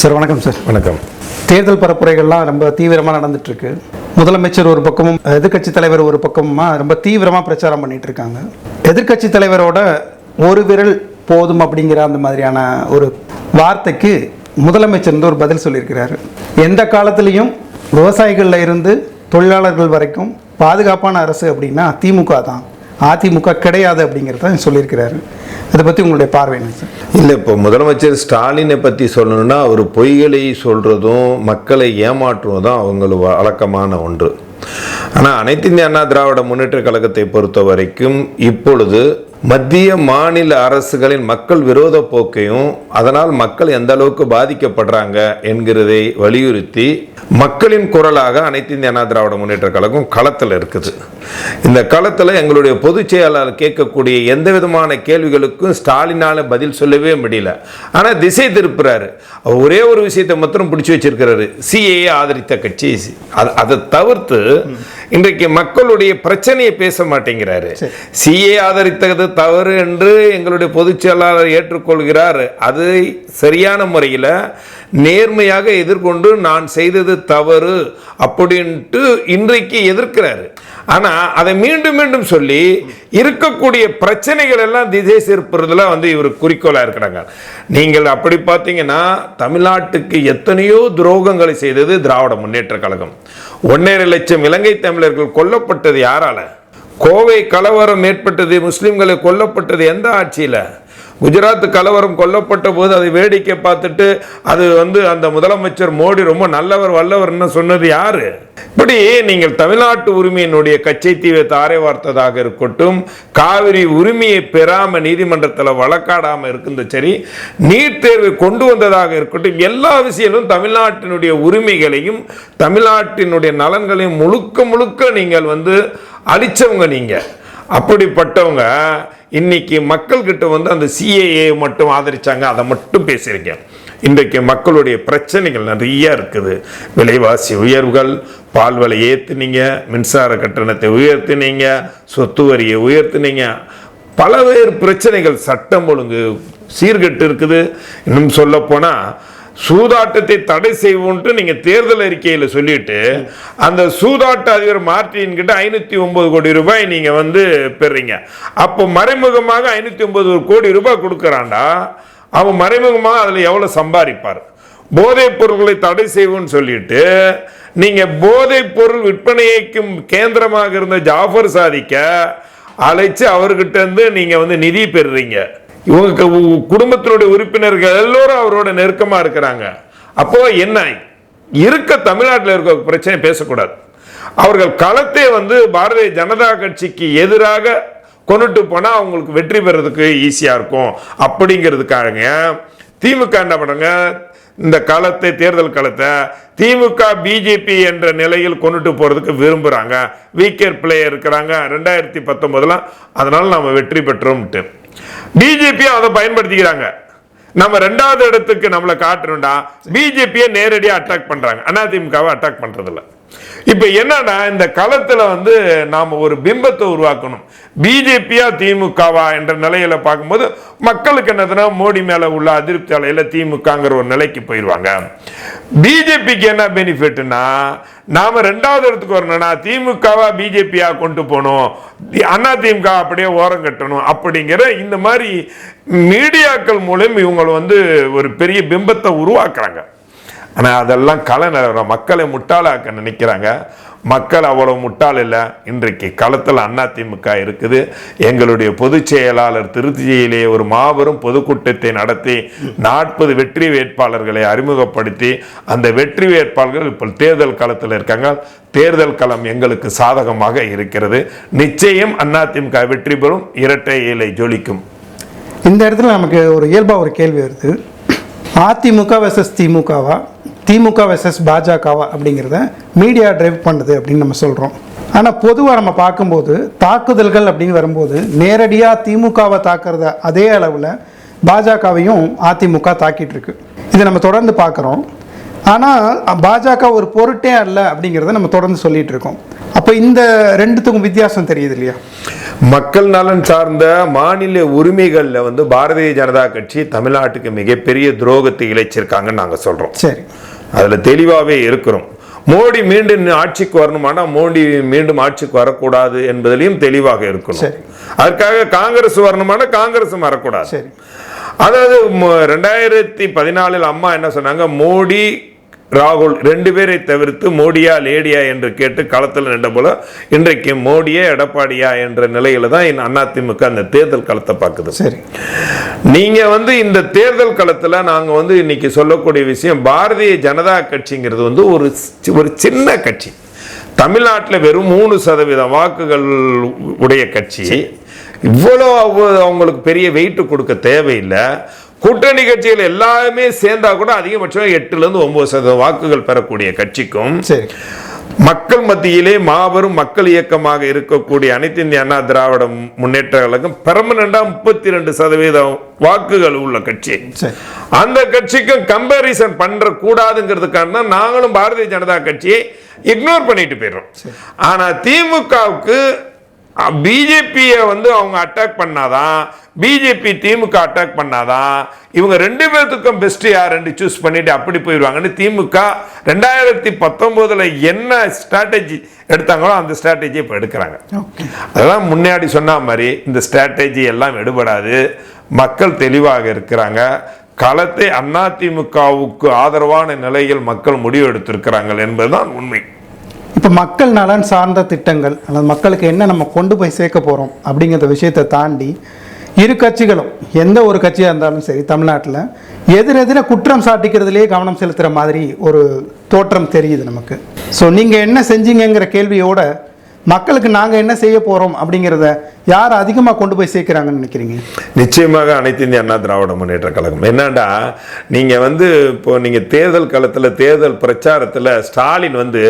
Sir வணக்கம் sir. வணக்கம். தேர்தல் பரப்புரைகள்லாம் ரொம்ப தீவிரமாக நடந்துட்டு இருக்கு முதலமைச்சர் ஒரு பக்கமும் எதிர்க்கட்சி தலைவர் ஒரு பக்கமுமா ரொம்ப தீவிரமாக பிரச்சாரம் பண்ணிட்டு இருக்காங்க. எதிர்க்கட்சி தலைவரோட ஒரு விரல் போதும் அப்படிங்கிற அந்த மாதிரியான ஒரு வார்த்தைக்கு முதலமைச்சர் வந்து ஒரு பதில் சொல்லியிருக்கிறாரு. எந்த காலத்திலையும் விவசாயிகளில் இருந்து தொழிலாளர்கள் வரைக்கும் பாதுகாப்பான அரசு அப்படின்னா திமுக தான். அதிமுக கிடையாது அப்படிங்கிறத சொல்லியிருக்கிறாரு. அதை பற்றி உங்களுடைய பார்வை என்ன சார்? இல்லை இப்போ முதலமைச்சர் ஸ்டாலினை பற்றி சொல்லணும்னா அவர் பொய்களை சொல்கிறதும் மக்களை ஏமாற்றுவதும் அவங்களுக்கு வழக்கமான ஒன்று. ஆனால் அனைத்து இந்திய அண்ணா திராவிட முன்னேற்ற கழகத்தை பொறுத்த வரைக்கும் இப்பொழுது மத்திய மாநில அரசுகளின் மக்கள் விரோத போக்கையும் அதனால் மக்கள் எந்த அளவுக்கு பாதிக்கப்படுறாங்க என்கிறதை வலியுறுத்தி மக்களின் குரலாக அனைத்து இந்திய அண்ணா திராவிட முன்னேற்ற கழகம் களத்தில் இருக்குது. இந்த களத்தில் எங்களுடைய பொதுச் செயலாளர் கேட்கக்கூடிய எந்த விதமான கேள்விகளுக்கும் ஸ்டாலினால் பதில் சொல்லவே முடியல. ஆனால் திசை திருப்புறாரு. ஒரே ஒரு விஷயத்தை மாத்திரம் பிடிச்சி வச்சிருக்கிறாரு. சிஏஏ ஆதரித்த கட்சி. அது- அதை தவிர்த்து இன்றைக்கு மக்களுடைய பிரச்சனையை பேச மாட்டேங்கிறாரு. சிஏ ஆதரித்தது தவறு என்று எங்களுடைய பொதுச் செயலாளர் ஏற்றுக்கொள்கிறார். அதை சரியான முறையில் நேர்மையாக எதிர்கொண்டு நான் செய்தது தவறு அப்படின்ட்டு இன்றைக்கு எதிர்க்கிறாரு. ஆனால் அதை மீண்டும் மீண்டும் சொல்லி இருக்கக்கூடிய பிரச்சனைகள் எல்லாம் திசை திருப்புறதுல வந்து இவர் குறிக்கோளாக இருக்கிறாங்க. நீங்கள் அப்படி பார்த்தீங்கன்னா தமிழ்நாட்டுக்கு எத்தனையோ துரோகங்களை செய்தது திராவிட முன்னேற்ற கழகம். ஒன்றரை லட்சம் இலங்கை தமிழர்கள் கொல்லப்பட்டது யாரால? கோவை கலவரம் ஏற்பட்டது முஸ்லீம்களை கொல்லப்பட்டது எந்த ஆட்சியில்? குஜராத் கலவரம் கொல்லப்பட்ட போது அதை வேடிக்கை பார்த்துட்டு அது வந்து அந்த முதலமைச்சர் மோடி ரொம்ப நல்லவர் வல்லவர்னு சொன்னது யாரு? இப்படி நீங்கள் தமிழ்நாட்டு உரிமையினுடைய கச்சை தீவை தாரை வார்த்ததாக இருக்கட்டும் காவிரி உரிமையை பெறாம நீதிமன்றத்தில் வழக்காடாம இருக்குது சரி நீட் தேர்வு கொண்டு வந்ததாக இருக்கட்டும் எல்லா விஷயங்களும் தமிழ்நாட்டினுடைய உரிமைகளையும் தமிழ்நாட்டினுடைய நலன்களையும் முழுக்க முழுக்க நீங்கள் வந்து அழிச்சவங்க நீங்கள் அப்படிப்பட்டவங்க இன்னைக்கு மக்கள்கிட்ட வந்து அந்த சிஏஏ மட்டும் ஆதரிச்சாங்க அதை மட்டும் பேசியிருக்கேன். இன்றைக்கு மக்களுடைய பிரச்சனைகள் நிறைய இருக்குது. விலைவாசி உயர்வுகள் பால் விலை ஏற்றுனீங்க மின்சார கட்டணத்தை உயர்த்தினீங்க சொத்து வரியை உயர்த்தினீங்க. பலவேறு பிரச்சனைகள் சட்டம் ஒழுங்கு சீர்கெட்டு இருக்குது. இன்னும் சொல்லப்போனால் சூதாட்டத்தை தடை செய்வோன்ட்டு நீங்கள் தேர்தல் அறிக்கையில் சொல்லிட்டு அந்த சூதாட்ட அதிபர் மார்டின் கிட்ட ஐநூற்றி ஒம்பது கோடி ரூபாய் நீங்கள் வந்து பெறீங்க. அப்போ மறைமுகமாக ஐநூற்றி ஒன்பது கோடி ரூபாய் கொடுக்குறாண்டா அவன் மறைமுகமாக அதில் எவ்வளோ சம்பாதிப்பார்? போதைப் பொருட்களை தடை செய்வோம்னு சொல்லிட்டு நீங்கள் போதைப் பொருள் விற்பனைக்கும் கேந்திரமாக இருந்த ஜாஃபர் சாதிக்க அழைச்சு அவர்கிட்ட இருந்து நீங்கள் வந்து நிதி பெறுறீங்க. இவங்க குடும்பத்தினுடைய உறுப்பினர்கள் எல்லோரும் அவரோட நெருக்கமாக இருக்கிறாங்க. அப்போ என்ன? இருக்க தமிழ்நாட்டில் இருக்க பிரச்சனை பேசக்கூடாது. அவர்கள் களத்தை வந்து பாரதிய ஜனதா கட்சிக்கு எதிராக கொண்டுட்டு போனால் அவங்களுக்கு வெற்றி பெறதுக்கு ஈஸியாக இருக்கும். அப்படிங்கிறதுக்காக திமுக என்ன பண்ணுங்க? இந்த களத்தை தேர்தல் களத்தை திமுக பிஜேபி என்ற நிலையில் கொண்டுட்டு போகிறதுக்கு விரும்புகிறாங்க வீக்கர் பிளேயர் இருக்கிறாங்க. ரெண்டாயிரத்தி பத்தொம்போதெலாம் அதனால் நம்ம வெற்றி பெற்றோம்ட்டு. பிஜேபி அதை பயன்படுத்திக்கிறாங்க. நம்ம ரெண்டாவது இடத்துக்கு நம்மளை காட்டணும்டா பிஜேபியை நேரடியாக அட்டாக் பண்றாங்க. அதிமுகவை அட்டாக் பண்றது இல்ல இப்போ என்னன்னா இந்த களத்தில் வந்து நாம் ஒரு பிம்பத்தை உருவாக்கணும். பிஜேபியா திமுகவா என்ற நிலையில பார்க்கும்போது மக்களுக்கு என்னதுன்னா மோடி மேலே உள்ள அதிருப்தி அலையில் திமுகங்கிற ஒரு நிலைக்கு போயிடுவாங்க பிஜேபிக்கு என்ன பெனிஃபிட்னா நாம ரெண்டாவது இடத்துக்கு வரணும்னா திமுகவா பிஜேபியா கொண்டு போகணும். அண்ணா திமுக அப்படியே ஓரம் கட்டணும் அப்படிங்கிற இந்த மாதிரி மீடியாக்கள் மூலம் இவங்க வந்து ஒரு பெரிய பிம்பத்தை உருவாக்குறாங்க. ஆனால் அதெல்லாம் கள நிலவரம் மக்களை முட்டாளாக்க நினைக்கிறாங்க. மக்கள் அவ்வளோ முட்டாள் இல்லை. இன்றைக்கு களத்தில் அதிமுக இருக்குது. எங்களுடைய பொதுச் செயலாளர் திருச்சியிலே ஒரு மாபெரும் பொதுக்கூட்டத்தை நடத்தி நாற்பது வெற்றி வேட்பாளர்களை அறிமுகப்படுத்தி அந்த வெற்றி வேட்பாளர்கள் இப்போ தேர்தல் களத்தில் இருக்காங்க. தேர்தல் களம் எங்களுக்கு சாதகமாக இருக்கிறது. நிச்சயம் அதிமுக வெற்றி பெறும். இரட்டை இலை ஜொலிக்கும். இந்த இடத்துல நமக்கு ஒரு இயல்பாக ஒரு கேள்வி வருது. அதிமுக வெர்சஸ் திமுகவா? திமுக வெர்சஸ் பாஜகவா அப்படிங்கிறத மீடியா டிரைவ் பண்ணுது அப்படின்னு நம்ம சொல்கிறோம் ஆனால் பொதுவாக நம்ம பார்க்கும்போது தாக்குதல்கள் அப்படின்னு வரும்போது நேரடியாக திமுகவை தாக்குறத அதே அளவில் பாஜகவையும் அதிமுக தாக்கிட்டு இருக்கு இதை நம்ம தொடர்ந்து பார்க்குறோம். ஆனால் பாஜக ஒரு பொருட்டே அல்ல அப்படிங்கிறத நம்ம தொடர்ந்து சொல்லிட்டு இருக்கோம் அப்போ இந்த ரெண்டுத்துக்கும் வித்தியாசம் தெரியுது இல்லையா? மக்கள் நலன் சார்ந்த மாநில உரிமைகளில் வந்து பாரதிய ஜனதா கட்சி தமிழ்நாட்டுக்கு மிகப்பெரிய துரோகத்தை இழைச்சிருக்காங்கன்னு நாங்கள் சொல்கிறோம் சரி. அதில் தெளிவாகவே இருக்கிறோம். மோடி மீண்டும் ஆட்சிக்கு வரணுமானா மோடி மீண்டும் ஆட்சிக்கு வரக்கூடாது என்பதிலையும் தெளிவாக இருக்கணும். அதற்காக காங்கிரஸ் வரணுமானா காங்கிரஸும் வரக்கூடாது. சரி. அதாவது ரெண்டாயிரத்தி பதினாலில் அம்மா என்ன சொன்னாங்க? மோடி ராகுல் ரெண்டு பேரை தவிர்த்து மோடியா லேடியா என்று கேட்டு களத்தில் நின்ற போல இன்றைக்கு மோடியே எடப்பாடியா என்ற நிலையில தான் இந்த அதிமுக அந்த தேர்தல் களத்தை பார்க்குது. சரி. நீங்க வந்து இந்த தேர்தல் களத்துல நாங்க வந்து இன்னைக்கு சொல்லக்கூடிய விஷயம் பாரதிய ஜனதா கட்சிங்கிறது வந்து ஒரு ஒரு சின்ன கட்சி. தமிழ்நாட்டில் வெறும் மூணு சதவீதம் வாக்குகள் உடைய கட்சி. இவ்வளோ அவ- அவங்களுக்கு பெரிய வெயிட் கொடுக்க தேவையில்லை. கூட்டணி கட்சிகள் எல்லாமே சேர்ந்தா கூட அதிகபட்சம் எட்டுல இருந்து ஒன்பது சதவீதம் வாக்குகள் பெறக்கூடிய கட்சிக்கும் சரி. மக்கள் மத்தியிலே மாபெரும் மக்கள் இயக்கமாக இருக்கக்கூடிய அனைத்து இந்திய அண்ணா திராவிட முன்னேற்ற கழகம் பெர்மனண்டா முப்பத்தி ரெண்டு சதவீதம் வாக்குகள் உள்ள கட்சி. சரி. அந்த கட்சிக்கும் கம்பேரிசன் பண்ற கூடாதுங்கிறதுக்காக தான் நாங்களும் பாரதிய ஜனதா கட்சியை இக்னோர் பண்ணிட்டு போயிடுறோம். ஆனா திமுகவுக்கு பிஜேபியை வந்து அவங்க அட்டாக் பண்ணாதான் பிஜேபி திமுக அட்டாக் பண்ணாதான் இவங்க ரெண்டு பேர்த்துக்கும் பெஸ்ட் யார் ரெண்டு சூஸ் பண்ணிட்டு அப்படி போயிடுவாங்கன்னு திமுக ரெண்டாயிரத்தி பத்தொன்பதுல என்ன ஸ்ட்ராட்டஜி எடுத்தாங்களோ அந்த ஸ்ட்ராட்டஜி இப்போ எடுக்கிறாங்க. அதெல்லாம் முன்னாடி சொன்ன மாதிரி இந்த ஸ்ட்ராட்டஜி எல்லாம் எடுபடாது மக்கள் தெளிவாக இருக்கிறாங்க. களத்தை அதிமுகவுக்கு ஆதரவான நிலையில் மக்கள் முடிவு எடுத்திருக்கிறார்கள் என்பதுதான் உண்மை. இப்போ மக்கள் நலன் சார்ந்த திட்டங்கள் அல்லது மக்களுக்கு என்ன நம்ம கொண்டு போய் சேர்க்க போகிறோம் அப்படிங்கிற விஷயத்தை தாண்டி இரு கட்சிகளும் எந்த ஒரு கட்சியாக இருந்தாலும் சரி தமிழ்நாட்டில் எதிரெதிர குற்றம் சாட்டிக்கிறதுலேயே கவனம் செலுத்துகிற மாதிரி ஒரு தோற்றம் தெரியுது நமக்கு. ஸோ நீங்கள் என்ன செஞ்சீங்கிற கேள்வியோட மக்களுக்கு நாங்கள் என்ன செய்ய போகிறோம் அப்படிங்கிறத யார் அதிகமாக கொண்டு போய் சேர்க்குறாங்கன்னு நினைக்கிறீங்க? நிச்சயமாக அனைத்து இந்திய அண்ணா திராவிட முன்னேற்ற கழகம். என்னடா நீங்க வந்து இப்போ நீங்க தேர்தல் களத்துல தேர்தல் பிரச்சாரத்துல ஸ்டாலின் வந்து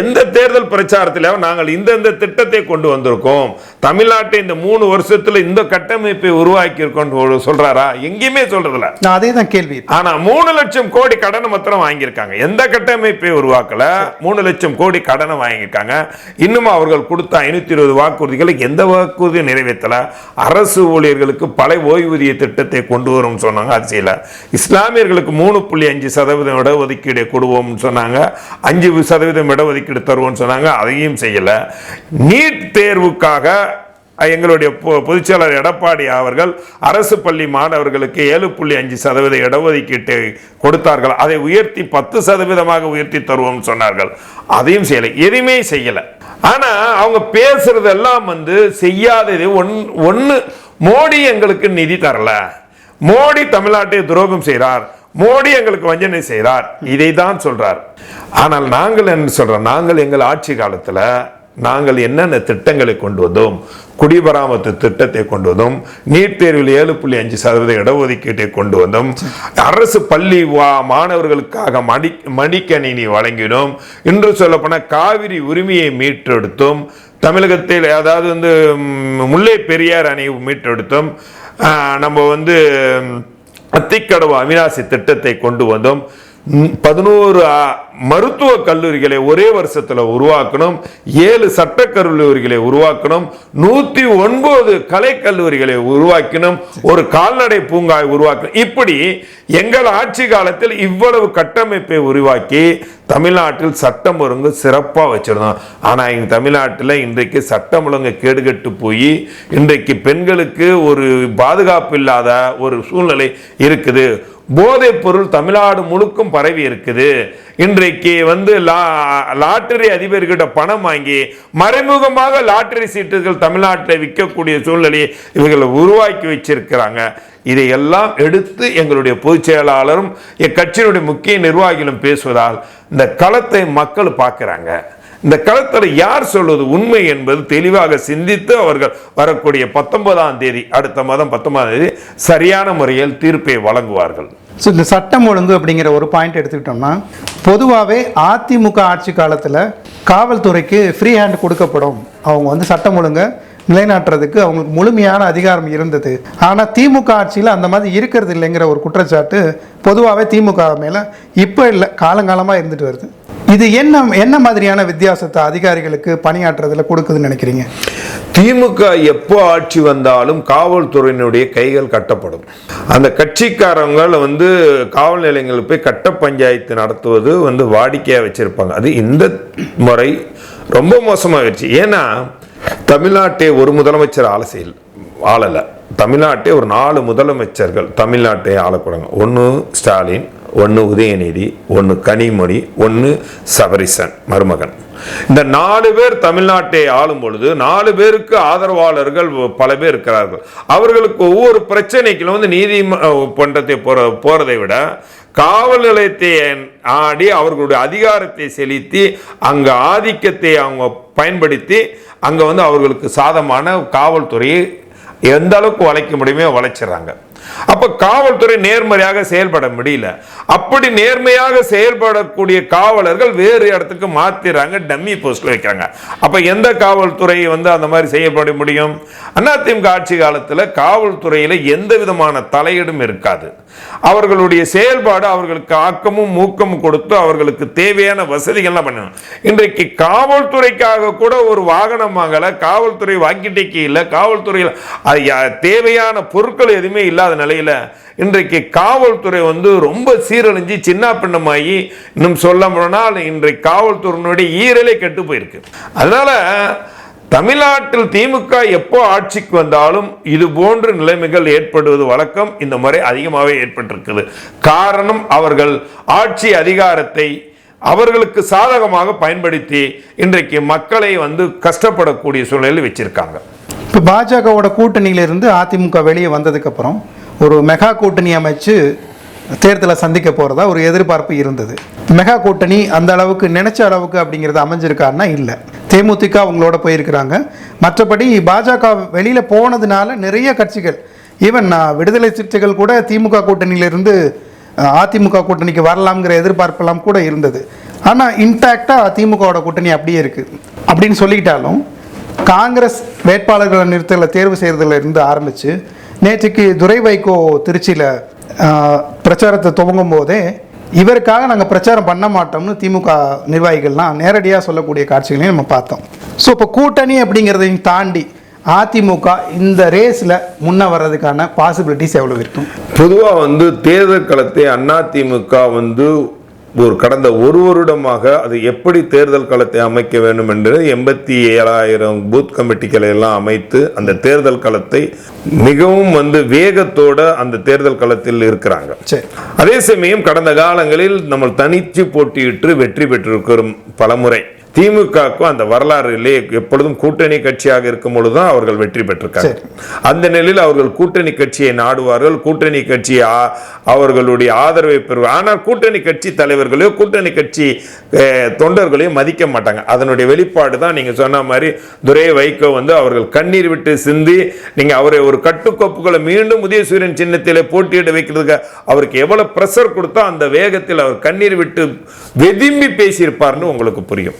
எந்த தேர்தல் பிரச்சாரத்திலும் நாங்கள் இந்தந்த திட்டத்தை கொண்டு வந்திருக்கோம். தமிழ்நாட்டை இந்த மூணு வருஷத்துல இந்த கட்டமைப்பை உருவாக்கி இருக்கோம் சொல்றாரா? எங்கேயுமே சொல்றதில்ல. நான் அதே தான் கேள்வி. ஆனா மூணு லட்சம் கோடி கடனை மாத்திரம் வாங்கியிருக்காங்க. எந்த கட்டமைப்பை உருவாக்கல? மூணு லட்சம் கோடி கடனை வாங்கியிருக்காங்க. இன்னும் அவர்கள் கொடுத்த ஐநூத்தி இருபது வாக்குறுதிகளை எந்த வாக்குறுதியும் நிறைவேற்றலை. அரசு ஊழியர்களுக்கு பழைய ஓய்வூதிய திட்டத்தை கொண்டு வரும் சொன்னாங்க அது செய்யலை. இஸ்லாமியர்களுக்கு மூணு புள்ளி அஞ்சு சதவீதம் இடஒதுக்கீடு கொடுவோம்னு சொன்னாங்க. அஞ்சு சதவீதம் இடஒதுக்கீடு தருவோம்னு சொன்னாங்க அதையும் செய்யல. நீட் தேர்வுக்காக எங்களுடைய பொ- பொதுச்செயலாளர் எடப்பாடி அவர்கள் அரசு பள்ளி மாணவர்களுக்கு ஏழு புள்ளி அஞ்சு சதவீத இடஒதுக்கீட்டு கொடுத்தார்கள். அதை உயர்த்தி பத்து சதவீதமாக உயர்த்தி தருவோம் சொன்னார்கள். அதையும் செய்யலை. எதுவுமே செய்யல. ஆனா அவங்க பேசுறதெல்லாம் வந்து செய்யாதது ஒன் ஒன்று மோடி எங்களுக்கு நிதி தரல. மோடி தமிழ்நாட்டை துரோகம் செய்கிறார் மோடி எங்களுக்கு வஞ்சனை செய்கிறார் இதை தான் சொல்றார். ஆனால் நாங்கள் என்ன சொல்றோம்? நாங்கள் எங்கள் ஆட்சி காலத்தில் நாங்கள் என்னென்ன திட்டங்களை கொண்டு வந்தோம்? குடிபராமத்து திட்டத்தை கொண்டு வந்தோம். நீட் தேர்வில் ஏழு புள்ளி அஞ்சு சதவீத இடஒதுக்கீட்டை கொண்டு வந்தோம். அரசு பள்ளி வா- மாணவர்களுக்காக மடி மடிக்கணினி வழங்கினோம். இன்று சொல்லப்போனால் காவிரி உரிமையை மீட்டெடுத்தோம். தமிழகத்தில் அதாவது வந்து முல்லை பெரியார் அணை மீட்டெடுத்தோம். நம்ம வந்து அத்திக்கடவு அவிநாசி திட்டத்தை கொண்டு வந்தோம். பதினோரு மருத்துவ கல்லூரிகளை ஒரே வருஷத்தில் உருவாக்கணும். ஏழு சட்ட கல்லூரிகளை உருவாக்கணும். நூற்றி ஒன்பது கலை கல்லூரிகளை உருவாக்கணும் ஒரு கால்நடை பூங்காவை உருவாக்கணும். இப்படி எங்கள் ஆட்சி காலத்தில் இவ்வளவு கட்டமைப்பை உருவாக்கி தமிழ்நாட்டில் சட்டம் ஒழுங்கு சிறப்பாக வச்சுருந்தோம். ஆனால் எங்கள் தமிழ்நாட்டில் இன்றைக்கு சட்டம் ஒழுங்கு கேடுகட்டு போய் இன்றைக்கு பெண்களுக்கு ஒரு பாதுகாப்பு இல்லாத ஒரு சூழ்நிலை இருக்குது. போதைப் பொருள் தமிழ்நாடு முழுக்கும் பரவி இருக்குது. இன்றைக்கு வந்து லா- லாட்டரி அதிபர்கிட்ட பணம் வாங்கி மறைமுகமாக லாட்டரி சீட்டுகள் தமிழ்நாட்டில் விற்கக்கூடிய சூழ்நிலையை இவர்களை உருவாக்கி வச்சிருக்கிறாங்க. இதையெல்லாம் எடுத்து எங்களுடைய பொதுச் செயலாளரும் எக்கட்சியினுடைய முக்கிய நிர்வாகிகளும் பேசுவதால் இந்த களத்தை மக்கள் பார்க்குறாங்க. இந்த களத்தில் யார் சொல்வது உண்மை என்பது தெளிவாக சிந்தித்து அவர்கள் வரக்கூடிய பத்தொன்பதாம் தேதி அடுத்த மாதம் பத்தொன்பதாம் தேதி சரியான முறையில் தீர்ப்பை வழங்குவார்கள். ஸோ இந்த சட்டம் ஒழுங்கு அப்படிங்கிற ஒரு பாயிண்ட் எடுத்துக்கிட்டோம்னா பொதுவாகவே அதிமுக ஆட்சி காலத்தில் காவல்துறைக்கு ஃப்ரீ ஹேண்ட் கொடுக்கப்படும். அவங்க வந்து சட்டம் ஒழுங்கை நிலைநாட்டுறதுக்கு அவங்களுக்கு முழுமையான அதிகாரம் இருந்தது. ஆனால் திமுக ஆட்சியில் அந்த மாதிரி இருக்கிறது இல்லைங்கிற ஒரு குற்றச்சாட்டு பொதுவாகவே திமுக மேலே இப்போ இல்லை காலங்காலமாக இருந்துட்டு வருது. இது என்ன என்ன மாதிரியான வித்தியாசத்தை அதிகாரிகளுக்கு பணியாற்றுறதுல கொடுக்குதுன்னு நினைக்கிறீங்க? திமுக எப்போ ஆட்சி வந்தாலும் காவல்துறையினுடைய கைகள் கட்டப்படும். அந்த கட்சிக்காரங்க வந்து காவல் நிலையங்களில் போய் கட்ட பஞ்சாயத்து நடத்துவது வந்து வாடிக்கையாக வச்சிருப்பாங்க. அது இந்த முறை ரொம்ப மோசமாகிடுச்சு. ஏன்னா தமிழ்நாட்டை ஒரு முதலமைச்சர் ஆள செய்யல ஆளலை. தமிழ்நாட்டை ஒரு நாலு முதலமைச்சர்கள் தமிழ்நாட்டை ஆளக்கூடாங்க. ஒன்று ஸ்டாலின் ஒன்று உதயநிதி ஒன்று கனிமொழி ஒன்று சபரிசன் மருமகன். இந்த நாலு பேர் தமிழ்நாட்டை ஆளும் பொழுது நாலு பேருக்கு ஆதரவாளர்கள் பல பேர் இருக்கிறார்கள். அவர்களுக்கு ஒவ்வொரு பிரச்சனைக்கும் வந்து நீதிமன்றத்தை போற போறதை விட காவல் நிலையத்தை ஆடி அவர்களுடைய அதிகாரத்தை செலுத்தி அங்க ஆதிக்கத்தை அவங்க பயன்படுத்தி அங்க வந்து அவர்களுக்கு சாதமான காவல்துறையை எந்த அளவுக்கு வளைக்க முடியுமோ வளைச்சிடறாங்க. அப்ப காவல்துறை நேர்மறையாக செயல்பட முடியல. அப்படி நேர்மையாக செயல்படக்கூடிய காவலர்கள் வேறு இடத்துக்கு மாத்திடுறாங்க டம்மி போஸ்ட்ல வைக்கிறாங்க. அப்ப எந்த காவல்துறை வந்து அந்த மாதிரி செய்யப்பட முடியும்? அதிமுக ஆட்சி காலத்தில் காவல்துறையில எந்த விதமான தலையீடும் இருக்காது. அவர்களுடைய செயல்பாடு அவர்களுக்கு ஆக்கமும் ஊக்கமும் கொடுத்து அவர்களுக்கு தேவையான வசதிகள்லாம் பண்ணணும். இன்றைக்கு காவல்துறைக்காக கூட ஒரு வாகனம் வாங்கல காவல்துறை வாக்கிட்டைக்கு இல்லை காவல்துறையில் தேவையான பொருட்கள் எதுவுமே இல்லாத நிலையில் இன்றைக்கு காவல்துறை வந்து ரொம்ப சீரழிஞ்சு சின்ன பின்னமாகி இன்னும் சொல்ல போனால் இன்றைக்கு காவல்துறையினுடைய ஈரலே கெட்டு போயிருக்கு. அதனால தமிழ்நாட்டில் திமுக எப்போ ஆட்சிக்கு வந்தாலும் இது போன்ற நிலைமைகள் ஏற்படுவது வழக்கம். இந்த முறை அதிகமாகவே ஏற்பட்டிருக்குது. காரணம் அவர்கள் ஆட்சி அதிகாரத்தை அவர்களுக்கு சாதகமாக பயன்படுத்தி இன்றைக்கு மக்களை வந்து கஷ்டப்படக்கூடிய சூழ்நிலையில் வச்சிருக்காங்க. இப்போ பாஜகவோட கூட்டணியிலிருந்து அதிமுக வெளியே வந்ததுக்கப்புறம் ஒரு மெகா கூட்டணி அமைச்சு தேர்தலை சந்திக்க போகிறதா ஒரு எதிர்பார்ப்பு இருந்தது. மெகா கூட்டணி அந்த அளவுக்கு நினைச்ச அளவுக்கு அப்படிங்கிறது அமைஞ்சிருக்காருன்னா இல்லை. தேமுதிக அவங்களோட போயிருக்கிறாங்க. மற்றபடி பாஜக வெளியில் போனதுனால நிறைய கட்சிகள் ஈவன் நான் விடுதலை சிறுத்தைகள் கூட திமுக கூட்டணியிலிருந்து அதிமுக கூட்டணிக்கு வரலாம்ங்கிற எதிர்பார்ப்பெல்லாம் கூட இருந்தது. ஆனால் இன்டாக்டாக திமுகவோட கூட்டணி அப்படியே இருக்குது அப்படின்னு சொல்லிக்கிட்டாலும் காங்கிரஸ் வேட்பாளர்களை நிறுத்தல தேர்வு செய்கிறதுல இருந்து ஆரம்பித்து நேற்றுக்கு துரை வைகோ திருச்சியில் பிரச்சாரத்தை துவங்கும் போதே இவருக்காக நாங்கள் பிரச்சாரம் பண்ண மாட்டோம்னு திமுக நிர்வாகிகள்லாம் நேரடியாக சொல்லக்கூடிய காட்சிகளையும் நம்ம பார்த்தோம். ஸோ இப்போ கூட்டணி அப்படிங்கிறதையும் தாண்டி அதிமுக இந்த ரேஸில் முன்ன வர்றதுக்கான பாசிபிலிட்டிஸ் எவ்வளோ இருக்கும்? பொதுவாக வந்து தேர்தல் களத்தை அதிமுக வந்து ஒரு கடந்த ஒரு வருடமாக அது எப்படி தேர்தல் களத்தை அமைக்க வேண்டும் என்று எண்பத்தி ஏழாயிரம் பூத் கமிட்டிகளை எல்லாம் அமைத்து அந்த தேர்தல் களத்தை மிகவும் வந்து வேகத்தோட அந்த தேர்தல் களத்தில் இருக்கிறாங்க. அதே சமயம் கடந்த காலங்களில் நம்ம தனிச்சு போட்டியிட்டு வெற்றி பெற்றிருக்கிறோம் பலமுறை. திமுகவுக்கும் அந்த வரலாறிலே எப்பொழுதும் கூட்டணி கட்சியாக இருக்கும் பொழுதுதான் அவர்கள் வெற்றி பெற்றிருக்காங்க. அந்த நிலையில் அவர்கள் கூட்டணி கட்சியை நாடுவார்கள் கூட்டணி கட்சி அவர்களுடைய ஆதரவை பெறுவார் ஆனால் கூட்டணி கட்சி தலைவர்களையோ கூட்டணி கட்சி தொண்டர்களையோ மதிக்க மாட்டாங்க. அதனுடைய வெளிப்பாடு தான் நீங்க சொன்ன மாதிரி துரை வைகோ வந்து அவர்கள் கண்ணீர் விட்டு சிந்தி நீங்க அவரை ஒரு கட்டுக்கோப்புகளை மீண்டும் உதயசூரியன் சின்னத்திலே போட்டியிட வைக்கிறதுக்கு அவருக்கு எவ்வளவு பிரஷர் கொடுத்தோ அந்த வேகத்தில் அவர் கண்ணீர் விட்டு வெதும்பி பேசியிருப்பார்னு உங்களுக்கு புரியும்.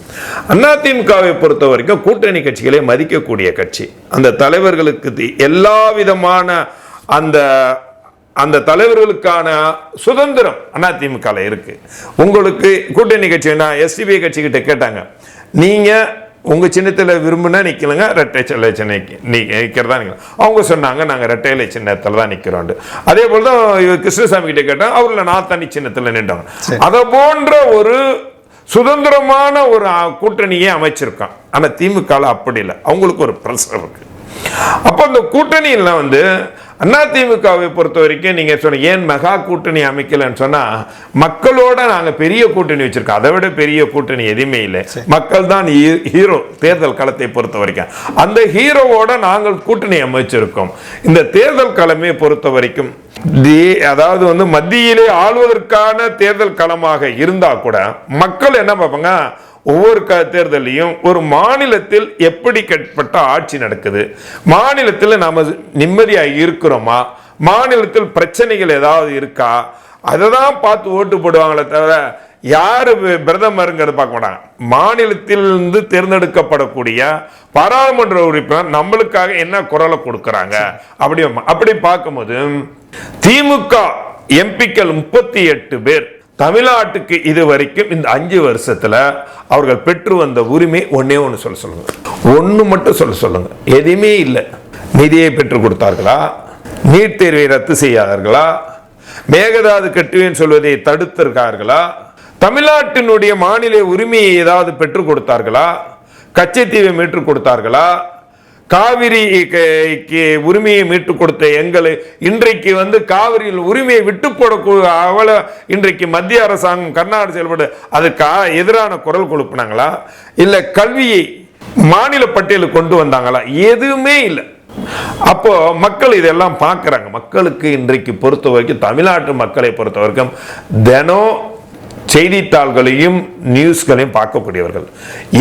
அதிமுகவை பொறுத்த வரைக்கும் கூட்டணி கட்சிகளை மதிக்கக்கூடிய கட்சி. அந்த தலைவர்களுக்கு எல்லா விதமான அந்த அந்த தலைவர்களுக்கான சுதந்திரம் அதிமுகவில் இருக்கு. உங்களுக்கு கூட்டணி கட்சி எஸ்டிபி கட்சி கிட்ட கேட்டாங்க. நீங்க உங்க சின்னத்துல விரும்புனா நிக்கலங்க ரெட்டை சின்னைக்கு நீ நிக்கிறதா நிக்கலாம் அவங்க சொன்னாங்க நாங்க ரெட்டையிலை சின்னத்துல தான் நிக்கிறோம் அதே போல தான் கிருஷ்ணசாமி கிட்ட கேட்டாங்க அவர்ல நான் தனி சின்னத்துல நின்றாங்க. அதை போன்ற ஒரு சுதந்திரமான ஒரு கூட்டணியே கூட்டணியை அமைச்சிருக்கான். ஆனால் திமுக அப்படி இல்லை. அவங்களுக்கு ஒரு பிரஷர் இருக்குது அப்போ அந்த கூட்டணியில் வந்து அதிமுகவை பொறுத்த வரைக்கும் நீங்க சொன்ன ஏன் மெகா கூட்டணி அமைக்கலன்னு சொன்னா மக்களோட நாங்க பெரிய கூட்டணி வச்சிருக்கோம். அதை விட பெரிய கூட்டணி எதுவுமே இல்லை. மக்கள் தான் ஹீரோ தேர்தல் களத்தை பொறுத்த வரைக்கும் அந்த ஹீரோவோட நாங்கள் கூட்டணி அமைச்சிருக்கோம். இந்த தேர்தல் களமே பொறுத்த வரைக்கும் அதாவது வந்து மத்தியிலே ஆளுவதற்கான தேர்தல் களமாக இருந்தா கூட மக்கள் என்ன பார்ப்பாங்க? ஒவ்வொரு க தேர்தலையும் ஒரு மாநிலத்தில் எப்படி கட்டப்பட்ட ஆட்சி நடக்குது? மாநிலத்தில் நாம் நிம்மதியாக இருக்கிறோமா? மாநிலத்தில் பிரச்சனைகள் ஏதாவது இருக்கா? அதை தான் பார்த்து ஓட்டு போடுவாங்களே தவிர யார் பிரதமருங்கிறது பார்க்க மாட்டாங்க. மாநிலத்திலிருந்து தேர்ந்தெடுக்கப்படக்கூடிய பாராளுமன்ற உறுப்பினர் நம்மளுக்காக என்ன குரலை கொடுக்குறாங்க? அப்படி அப்படி பார்க்கும்போது திமுக எம்பிக்கள் முப்பத்தி எட்டு பேர் தமிழ்நாட்டுக்கு இது வரைக்கும் இந்த அஞ்சு வருஷத்தில் அவர்கள் பெற்று வந்த உரிமை ஒன்றே ஒன்று சொல்ல சொல்லுங்க. ஒன்று மட்டும் சொல்ல சொல்லுங்க. எதுவுமே இல்லை. நிதியை பெற்றுக் கொடுத்தார்களா? நீட் தேர்வை ரத்து செய்யாதார்களா? மேகதாது கட்டுவேன் சொல்வதை தடுத்திருக்கார்களா? தமிழ்நாட்டினுடைய மாநில உரிமையை ஏதாவது பெற்றுக் கொடுத்தார்களா? கச்சைத்தீவை மீட்டுக் கொடுத்தார்களா? காவிரிக்கு உரிமையை மீட்டுக் கொடுத்த எங்களை இன்றைக்கு வந்து காவிரியில் உரிமையை விட்டு போடக்கூடிய அவள இன்றைக்கு மத்திய அரசாங்கம் கர்நாடக செயல்படு அதுக்கு எதிரான குரல் கொடுப்பினாங்களா இல்லை கல்வியை மாநில பட்டியலுக்கு கொண்டு வந்தாங்களா? எதுவுமே இல்லை. அப்போ மக்கள் இதெல்லாம் பார்க்குறாங்க. மக்களுக்கு இன்றைக்கு பொறுத்த வரைக்கும் தமிழ்நாட்டு மக்களை பொறுத்த வரைக்கும் தினம் செய்தித்தாள்களையும் நியூஸ்களையும் பார்க்கக்கூடியவர்கள்.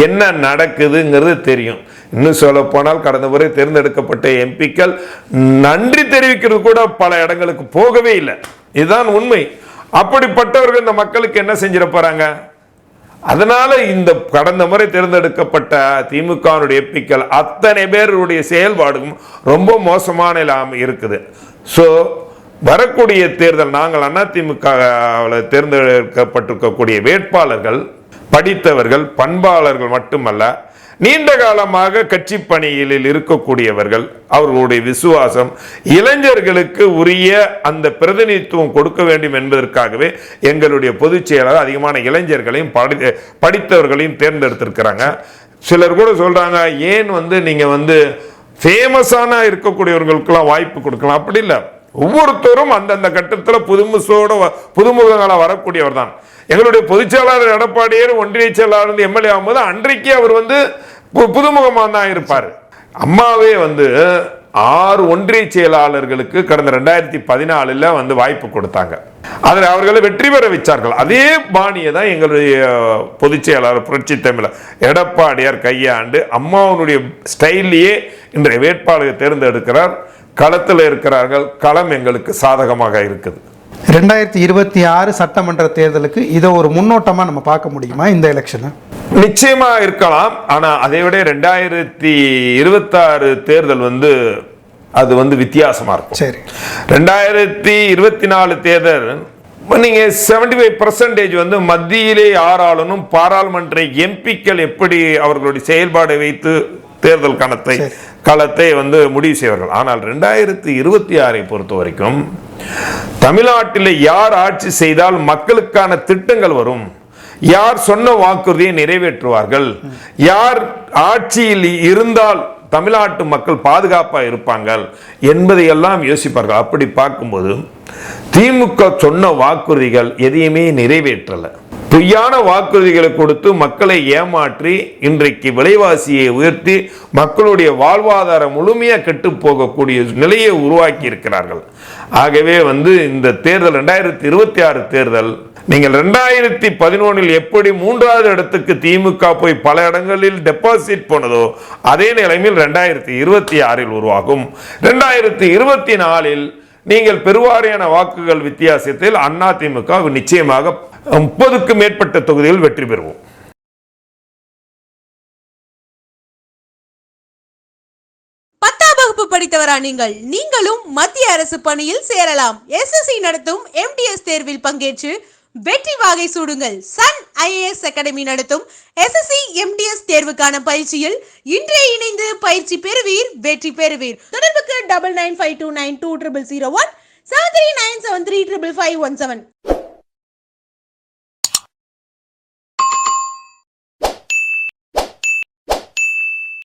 என்ன நடக்குதுங்கிறது தெரியும். இன்னும் சொல்ல போனால் கடந்த முறை தேர்ந்தெடுக்கப்பட்ட எம்பிக்கள் நன்றி தெரிவிக்கிறது கூட பல இடங்களுக்கு போகவே இல்லை. இதுதான் உண்மை. அப்படிப்பட்டவர்கள் இந்த மக்களுக்கு என்ன செஞ்சிட போறாங்க? அதனால இந்த கடந்த முறை தேர்ந்தெடுக்கப்பட்ட திமுகனுடைய எம்பிக்கள் அத்தனை பேருடைய செயல்பாடும் ரொம்ப மோசமான இல்லாம இருக்குது. ஸோ வரக்கூடிய தேர்தல் நாங்கள் அதிமுக தேர்ந்தெடுக்கப்பட்டிருக்கக்கூடிய வேட்பாளர்கள் படித்தவர்கள் பண்பாளர்கள் மட்டுமல்ல நீண்ட காலமாக கட்சி பணியில் இருக்கக்கூடியவர்கள் அவர்களுடைய விசுவாசம் இளைஞர்களுக்கு உரிய அந்த பிரதிநிதித்துவம் கொடுக்க வேண்டும் என்பதற்காகவே எங்களுடைய பொதுச் செயலாளர் அதிகமான இளைஞர்களையும் படி படித்தவர்களையும் தேர்ந்தெடுத்திருக்கிறாங்க. சிலர் கூட சொல்றாங்க ஏன் வந்து நீங்க வந்து ஃபேமஸான இருக்கக்கூடியவர்களுக்கெல்லாம் வாய்ப்பு கொடுக்கலாம்? அப்படி இல்லை. ஒவ்வொருத்தரும் அந்தந்த கட்டத்தில் புதுமுசோட வ- புதுமுகங்களாக வரக்கூடியவர் தான் எங்களுடைய பொதுச்செயலாளர் எடப்பாடியார் ஒன்றிய செயலாளர் எம்எல்ஏ ஆகும்போது அன்றைக்கு அவர் வந்து பு- புதுமுகமாக தான் இருப்பார். அம்மாவே வந்து ஆறு ஒன்றிய செயலாளர்களுக்கு கடந்த ரெண்டாயிரத்தி பதினாலில் வந்து வாய்ப்பு கொடுத்தாங்க. அதில் அவர்களை வெற்றி பெற வச்சார்கள். அதே பாணியை தான் எங்களுடைய பொதுச் செயலாளர் புரட்சி தமிழர் எடப்பாடியார் கையாண்டு அம்மாவனுடைய ஸ்டைல்லையே இன்றைய வேட்பாளரை தேர்ந்தெடுக்கிறார். களத்தில் இருக்கிறார்கள். களம் எங்களுக்கு சாதகமாக இருக்குது. ரெண்டாயிரத்தி இருபத்தி ஆறு சட்டமன்ற தேர்தலுக்கு இதை ஒரு முன்னோட்டமா நம்ம பார்க்க முடியுமா இந்த எலெக்ஷனை நிச்சயமா இருக்கலாம். ஆனா அதை விட ரெண்டாயிரத்தி இருபத்தாறு தேர்தல் வந்து அது வந்து வித்தியாசமா இருக்கும். சரி. ரெண்டாயிரத்தி இருபத்தி நாலு தேர்தல் நீங்க செவன்டி ஃபைவ் பர்சன்டேஜ் வந்து மத்தியிலே ஆறாளனும் பாராளுமன்ற எம்பிக்கள் எப்படி அவர்களுடைய செயல்பாடை வைத்து தேர்தல் கணத்தை. களத்தை வந்து முடிவு செய்வார்கள். ஆனால் ரெண்டாயிரத்தி இருபத்தி ஆறை பொறுத்த வரைக்கும் தமிழ்நாட்டில் யார் ஆட்சி செய்தால் மக்களுக்கான திட்டங்கள் வரும்? யார் சொன்ன வாக்குறுதியை நிறைவேற்றுவார்கள்? யார் ஆட்சியில் இருந்தால் தமிழ்நாட்டு மக்கள் பாதுகாப்பா இருப்பாங்க என்பதையெல்லாம் யோசிப்பார்கள். அப்படி பார்க்கும்போது திமுக சொன்ன வாக்குறுதிகள் எதையுமே நிறைவேற்றல. பொய்யான வாக்குறுதிகளை கொடுத்து மக்களை ஏமாற்றி இன்றைக்கு விலைவாசியை உயர்த்தி மக்களுடைய வாழ்வாதாரம் முழுமையாக கெட்டு போகக்கூடிய நிலையை உருவாக்கி இருக்கிறார்கள் ஆகவே வந்து இந்த தேர்தல் ரெண்டாயிரத்தி இருபத்தி ஆறு தேர்தல் நீங்கள் ரெண்டாயிரத்தி பதினொன்றில் எப்படி மூன்றாவது இடத்துக்கு திமுக போய் பல இடங்களில் டெபாசிட் போனதோ அதே நிலைமையில் ரெண்டாயிரத்தி இருபத்தி ஆறில் உருவாகும். ரெண்டாயிரத்தி இருபத்தி நாலில் நீங்கள் பெருவாரியான வாக்குகள் வித்தியாசத்தில் அதிமுக நிச்சயமாக முப்பதுக்கு மேற்பட்ட தொகுதிகள் வெற்றி பெறுவோம். பத்தாம் வகுப்பு படித்தவரா நீங்கள்? நீங்களும் மத்திய அரசு பணியில் சேரலாம். எஸ்எஸ்சி நடத்தும் எம்டிஎஸ் தேர்வில் பங்கேற்று வெற்றி வாகை சூடுங்கள். சன் ஐஏஎஸ் அகாடமி நடத்தும் எஸ்எஸ்சி எம்டிஎஸ் தேர்வுக்கான பயிற்சியில் இன்றே இணைந்து பயிற்சி பெறுவீர் வெற்றி பெறுவீர். தொடர்புக்கு double nine five two nine two triple zero one seven three nine seven three triple five one seven